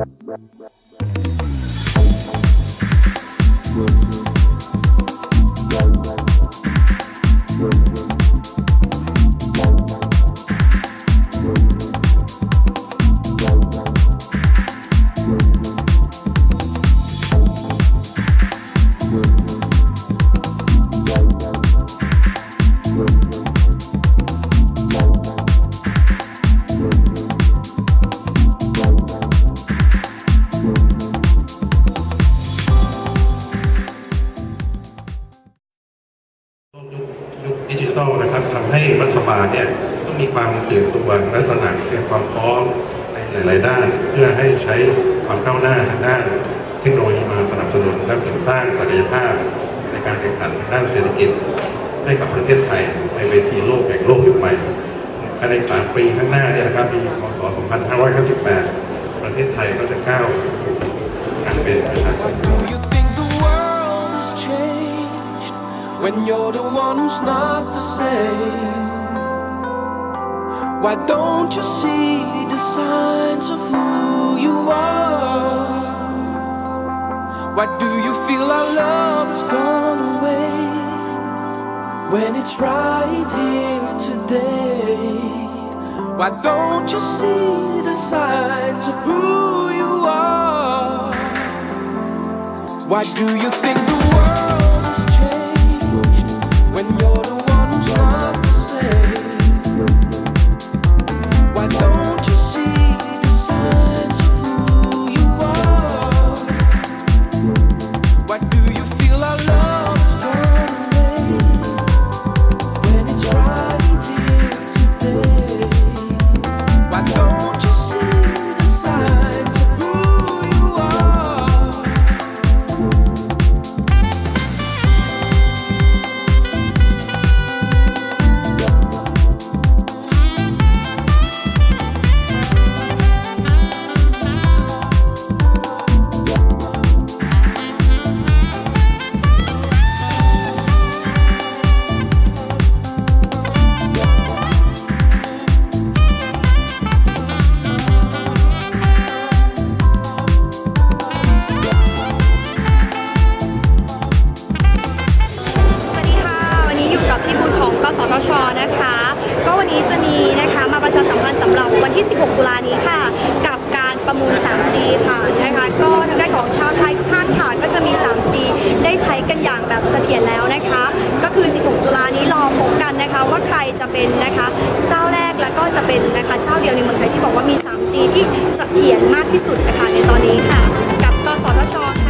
rap, rap, rap. ยุคดิจิทัลนะครับทำให้รัฐบาลเนี่ยต้องมีความตื่นตัวและตระหนักถึงความพร้อมในหลาย ๆ ด้าน เพื่อให้ใช้ความก้าวหน้าทางด้าน เทคโนโลยีมาสนับสนุนและเสริมสร้างศักยภาพ ในการแข่งขันด้านเศรษฐกิจ ให้กับประเทศไทยในเวทีโลกแห่งโลกยุคใหม่ภายในสามปีข้างหน้าเนี่ยนะครับปีพศ 2558 ประเทศไทยก็จะก้าวสู่ when you're the one who's not the same? Why don't you see the signs of who you are? Why do you feel our love has gone away when it's right here today? Why don't you see the signs of who you are? Why do you think the world ที่ 16 ตุลานี้ค่ะ กับการประมูล 3G ค่ะนะคะก็ทางด้านของชาวไทยทุกท่านค่ะ ก็จะมี 3G ได้ใช้กันอย่างแบบเสถียรแล้วนะคะ ก็คือ 16 ตุลานี้รอพบกันนะคะ ว่าใครจะเป็นนะคะเจ้าแรกแล้วก็จะเป็นนะคะเจ้าเดียวในเมืองไทยที่บอกว่ามี 3G ที่เสถียรมากที่สุดนะคะในตอนนี้ค่ะ กับกสทชค่ะ